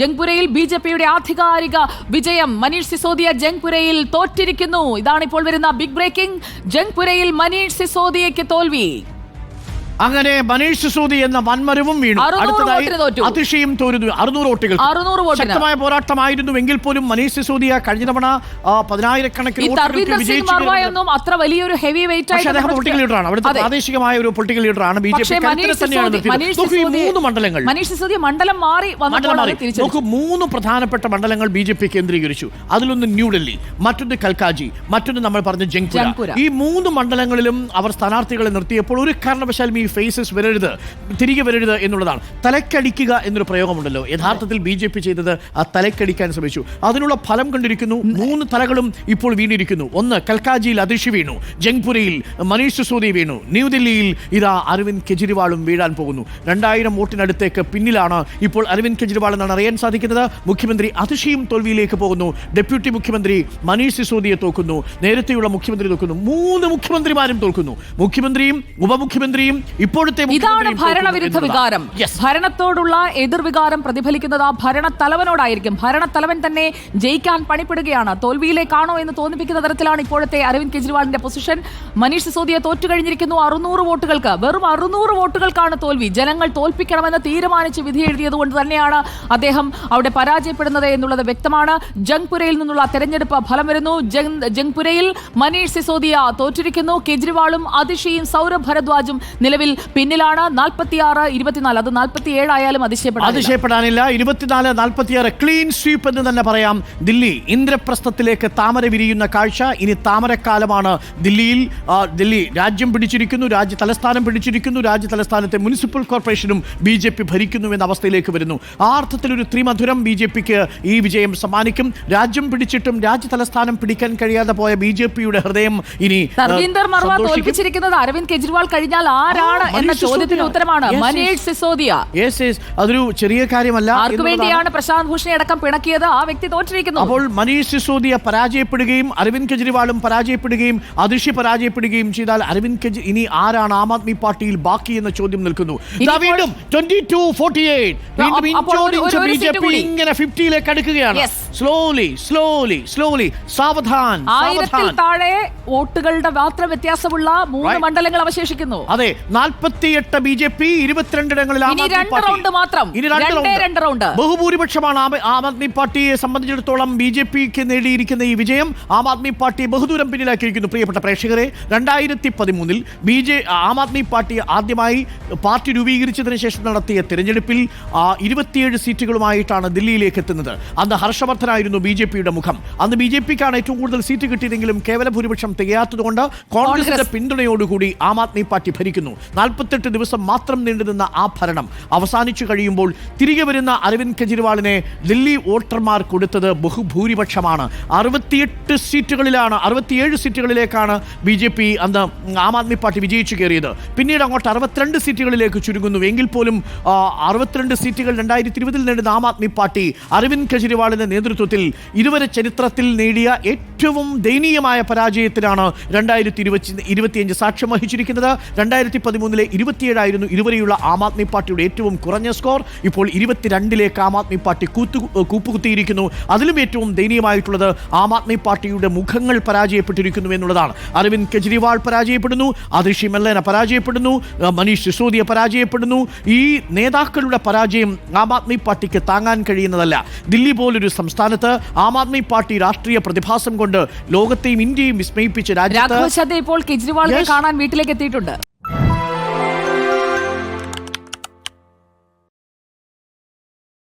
ജംഗ്പുരയിൽ B J പിയുടെ ആധികാരിക വിജയം. മനീഷ് സിസോദിയ ജംഗ്പുരയിൽ തോറ്റിരിക്കുന്നു. ഇതാണ് ഇപ്പോൾ വരുന്ന ബിഗ് ബ്രേക്കിംഗ്. ജംഗ്പുരയിൽ മനീഷ് സിസോദിയയ്ക്ക് തോൽവി. അങ്ങനെ മനീഷ് സിസോദി എന്ന വൻമരവും വീണു. അടുത്തതായി. അതിശയും തോരുന്നു. അറുന്നൂറ് വോട്ടുകൾ ശക്തമായ പോരാട്ടമായിരുന്നു എങ്കിൽ പോലും മനീഷ് സിസോദിയ കഴിഞ്ഞ തവണ പതിനായിരക്കണക്കിന് അത്ര വലിയൊരു ഹെവി വെയിറ്റ് പക്ഷേ അദ്ദേഹം പൊളിറ്റിക്കൽ ലീഡറാണ് അവിടുത്തെ പ്രാദേശികമായ ഒരു പൊളിറ്റിക്കൽ ലീഡറാണ് ബി ജെ പി മൂന്ന് മണ്ഡലങ്ങൾ. മനീഷ് സിസോദി മണ്ഡലം മാറി. നോക്കൂ മൂന്ന് പ്രധാനപ്പെട്ട മണ്ഡലങ്ങൾ ബി ജെ പി കേന്ദ്രീകരിച്ചു. അതിലൊന്ന് ന്യൂഡൽഹി മറ്റൊന്ന് കൽക്കാജി മറ്റൊന്ന് നമ്മൾ പറഞ്ഞ ജംഗ്പുര. ഈ മൂന്ന് മണ്ഡലങ്ങളിലും അവർ സ്ഥാനാർത്ഥികളെ നിർത്തിയപ്പോൾ ഒരു കാരണവശാലും ഈ ഫേസസ് വരരുത് തിരികെ വരരുത് എന്നുള്ളതാണ്. തലക്കടിക്കുക എന്നൊരു പ്രയോഗമുണ്ടല്ലോ. യഥാർത്ഥത്തിൽ ബി ജെ പി ചെയ്തത് ആ തലക്കടിക്കാൻ ശ്രമിച്ചു. അതിനുള്ള ഫലം കണ്ടിരിക്കുന്നു. മൂന്ന് തലകളും ഇപ്പോൾ വീണിരിക്കുന്നു. ഒന്ന് കൽക്കാജിയിൽ അതിഷി വീണു. ജംഗ്പുരയിൽ മനീഷ് സിസോദി വീണു. ന്യൂഡൽഹിയിൽ ഇതാ അരവിന്ദ് കെജ്രിവാളും വീഴാൻ പോകുന്നു. രണ്ടായിരം വോട്ടിനടുത്തേക്ക് പിന്നിലാണ് ഇപ്പോൾ അരവിന്ദ് കെജ്രിവാൾ എന്നാണ് അറിയാൻ സാധിക്കുന്നത്. മുഖ്യമന്ത്രി അതിഷിയും തോൽവിയിലേക്ക് പോകുന്നു. ഡെപ്യൂട്ടി മുഖ്യമന്ത്രി മനീഷ് സിസോദിയെ തോക്കുന്നു നേരത്തെയുള്ള മുഖ്യമന്ത്രി തോക്കുന്നു മൂന്ന് മുഖ്യമന്ത്രിമാരും തോൽക്കുന്നു. മുഖ്യമന്ത്രിയും ഉപമുഖ്യമന്ത്രിയും ഇപ്പോഴത്തെ ഇതാണ് ഭരണവിരുദ്ധ വികാരം. ഭരണത്തോടുള്ള എതിർവികാരം പ്രതിഫലിക്കുന്നത് ആ ഭരണത്തലവനോടായിരിക്കും. ഭരണത്തലവൻ തന്നെ ജയിക്കാൻ പണിപ്പെടുകയാണ്. തോൽവിയിലേക്കാണോ എന്ന് തോന്നിപ്പിക്കുന്ന തരത്തിലാണ് ഇപ്പോഴത്തെ അരവിന്ദ് കെജ്രിവാളിന്റെ പൊസിഷൻ. മനീഷ് സിസോദിയെ തോറ്റുകഴിഞ്ഞിരിക്കുന്നു. അറുന്നൂറ് വോട്ടുകൾക്ക് വെറും അറുന്നൂറ് വോട്ടുകൾക്കാണ് തോൽവി. ജനങ്ങൾ തോൽപ്പിക്കണമെന്ന് തീരുമാനിച്ച് വിധി എഴുതിയത് കൊണ്ട് തന്നെയാണ് അദ്ദേഹം അവിടെ പരാജയപ്പെടുന്നത് എന്നുള്ളത് വ്യക്തമാണ്. ജംഗ്പുരയിൽ നിന്നുള്ള തെരഞ്ഞെടുപ്പ് ഫലം വരുന്നു. ജംഗ്പുരയിൽ മനീഷ് സിസോദിയ തോറ്റിരിക്കുന്നു. കെജ്രിവാളും അതിഷിയും സൗരഭ് ഭരദ്വാജും നിലവിൽ പിന്നിലാണ് നാൽപ്പത്തിയാറ് ഇരുപത്തിനാല്. അത് നാൽപ്പത്തിയേഴ് ആയാലും അതിശയപ്പെടാം അതിശയപ്പെടാനില്ല. ഇരുപത്തിനാല് നാൽപ്പത്തിയാറ് ക്ലീൻ സ്വീപ്പ് എന്ന് തന്നെ പറയാം. ദില്ലി ഇന്ദ്രപ്രസ്ഥത്തിലേക്ക് താമര വിരിയുന്ന കാഴ്ച ഇനി താമരക്കാലമാണ്. ദില്ലിയിൽ ആ, ദില്ലി രാജ്യം പിടിച്ചിരിക്കുന്നു രാജ്യ തലസ്ഥാനം പിടിച്ചിരിക്കുന്നു രാജ്യ തലസ്ഥാനത്തെ മുനിസിപ്പൽ കോർപ്പറേഷനും ബി ജെ പി ഭരിക്കുന്നു എന്ന അവസ്ഥയിലേക്ക് വരുന്നു. ആ അർത്ഥത്തിൽ ഒരു ത്രിമധുരം ബി ജെ പിക്ക് ഈ വിജയം സമ്മാനിക്കും. രാജ്യം പിടിച്ചിട്ടും രാജ്യ തലസ്ഥാനം പിടിക്കാൻ കഴിയാതെ പോയ ബി ജെ പിയുടെ ഹൃദയം ഇനി ആ. തോൽപ്പിച്ചിരിക്കുന്നത് അരവിന്ദ് കെജ്രിവാൾ കഴിഞ്ഞാൽ ആരാണ് എന്ന ചോദ്യത്തിന് ഉത്തരമാണ്. മനീഷ് സിസോദിയ. അതൊരു ചെറിയ കാര്യമല്ല ആർക്കു. വേണ്ടിയാണ് പ്രശാന്ത് ഭൂഷണെ അടക്കം പിണക്കിയത്? ആ വ്യക്തി തോറ്റിരിക്കുന്നു. അപ്പോൾ മനീഷ് സിസോദിയ പരാജയപ്പെടുകയും അരവിന്ദ് കെജ്രിവാളും പരാജയപ്പെടുകയും അതിഷി പരാജയപ്പെടുകയും ചെയ്താൽ അരവിന്ദ് കെജ് ഇനി ആരാണ് ആം ആദ്മി പാർട്ടിയിൽ ബാക്കി എന്ന ചോദ്യം നിൽക്കുന്നു. വീണ്ടും ട്വന്റി ടു ഫോർട്ടി ഇങ്ങനെ ഫിഫ്റ്റിയിലേക്ക് അടുക്കുകയാണ്. സ്ലോലി സ്ലോലി സ്ലോലി സാവധാൻ ആയിരത്തിൽ താഴെ വോട്ടുകളുടെ മാത്രം വ്യത്യാസമുള്ള മൂന്ന്. മണ്ഡലങ്ങൾ അവശേഷിക്കുന്നു. അതെ നാൽപ്പത്തിയെട്ട് ബി ജെ പി ഇരുപത്തിരണ്ടിടങ്ങളിൽ ആം ആദ്മി രണ്ട് റൗണ്ട് മാത്രം. ഇനി രണ്ട് റൗണ്ട്. ബഹുഭൂരിപക്ഷമാണ് ആം ആദ്മി പാർട്ടിയെ സംബന്ധിച്ചിടത്തോളം ബി ജെ പിക്ക് നേടിയിരിക്കുന്ന ഈ വിജയം ആം ആദ്മി പാർട്ടി ബഹുദൂരം പിന്നിലാക്കിയിരിക്കുന്നു പ്രിയപ്പെട്ട പ്രേക്ഷകരെ രണ്ടായിരത്തി പതിമൂന്നിൽ B J Aam Aadmi party ആദ്യമായി പാർട്ടി രൂപീകരിച്ചതിന് ശേഷം നടത്തിയ തിരഞ്ഞെടുപ്പിൽ ആ, ഇരുപത്തിയേഴ് സീറ്റുകളുമായിട്ടാണ് ദില്ലിയിലേക്ക് എത്തുന്നത് അന്ന് ഹർഷവർദ്ധനായിരുന്നു ബി ജെ പിയുടെ മുഖം അന്ന് ബി ജെ പിക്കാണ് ഏറ്റവും കൂടുതൽ സീറ്റ് കിട്ടിയതെങ്കിലും കേവല ഭൂരിപക്ഷം തികയാത്തതുകൊണ്ട് കോൺഗ്രസിന്റെ കോൺഗ്രസ്. പിന്തുണയോടുകൂടി ആം ആദ്മി പാർട്ടി ഭരിക്കുന്നു നാൽപ്പത്തെട്ട് ദിവസം മാത്രം നീണ്ടുനിന്ന ആ ഭരണം അവസാനിച്ചു കഴിയുമ്പോൾ തിരികെ വരുന്ന അരവിന്ദ് കെജ്രിവാളിനെ ദില്ലി വോട്ടർമാർ കൊടുത്തത് ബഹുഭൂരിപക്ഷമാണ്. അറുപത്തിയെട്ട് സീറ്റുകളിലാണ് അറുപത്തിയേഴ് സീറ്റുകളിലേക്കാണ് ബി ജെ പി അന്ന് ആം ആദ്മി പാർട്ടി വിജയിച്ചു കയറിയത്. പിന്നീട് അങ്ങോട്ട് അറുപത്തിരണ്ട് സീറ്റുകളിലേക്ക് ചുരുങ്ങുന്നു. എങ്കിൽ പോലും അറുപത്തിരണ്ട് സീറ്റുകൾ രണ്ടായിരത്തി ഇരുപതിൽ നേടുന്ന ആം ആദ്മി പാർട്ടി അരവിന്ദ് കെജ്രിവാളിന്റെ നേതൃത്വത്തിൽ ഇതുവരെ ചരിത്രത്തിൽ നേടിയ ഏറ്റവും ദയനീയമായ പരാജയത്തിലാണ് രണ്ടായിരത്തി ഇരുപത്തി ഇരുപത്തിയഞ്ച് സാക്ഷ്യം വഹിച്ചിരിക്കുന്നത്. രണ്ടായിരത്തി പതിമൂന്നിലെ ഇരുപത്തിയേഴായിരുന്നു ഇതുവരെയുള്ള ആം ആദ്മി പാർട്ടിയുടെ ഏറ്റവും കുറഞ്ഞ സ്കോർ. ഇപ്പോൾ ഇരുപത്തിരണ്ടിലേക്ക് ആം ആദ്മി പാർട്ടി കൂത്തു കൂപ്പുകുത്തിയിരിക്കുന്നു. അതിലും ഏറ്റവും ദയനീയമായിട്ടുള്ളത് ആം ആദ്മി പാർട്ടിയുടെ മുഖങ്ങൾ പരാജയപ്പെട്ടിരിക്കുന്നു എന്നുള്ളതാണ്. അരവിന്ദ് കെജ്രിവാൾ പരാജയപ്പെടുന്നു അതിഷി മെല്ലന പരാജയപ്പെടുന്നു മനീഷ് സിസോദിയ പരാജയപ്പെടുന്നു. ഈ നേതാക്കളുടെ പരാജയം ആം ആദ്മി പാർട്ടിക്ക് താങ്ങാൻ കഴിയുന്നതല്ല. ദില്ലി പോലൊരു സംസ്ഥാനത്ത് ആം ആദ്മി പാർട്ടി രാഷ്ട്രീയ പ്രതിഭാസം കൊണ്ട് ലോകത്തെയും ഇന്ത്യയും വിസ്മയിപ്പിച്ച് രാജ്യത്ത് ഇപ്പോൾ കെജ്രിവാളിനെ കാണാൻ വീട്ടിലേക്ക് എത്തിയിട്ടുണ്ട്.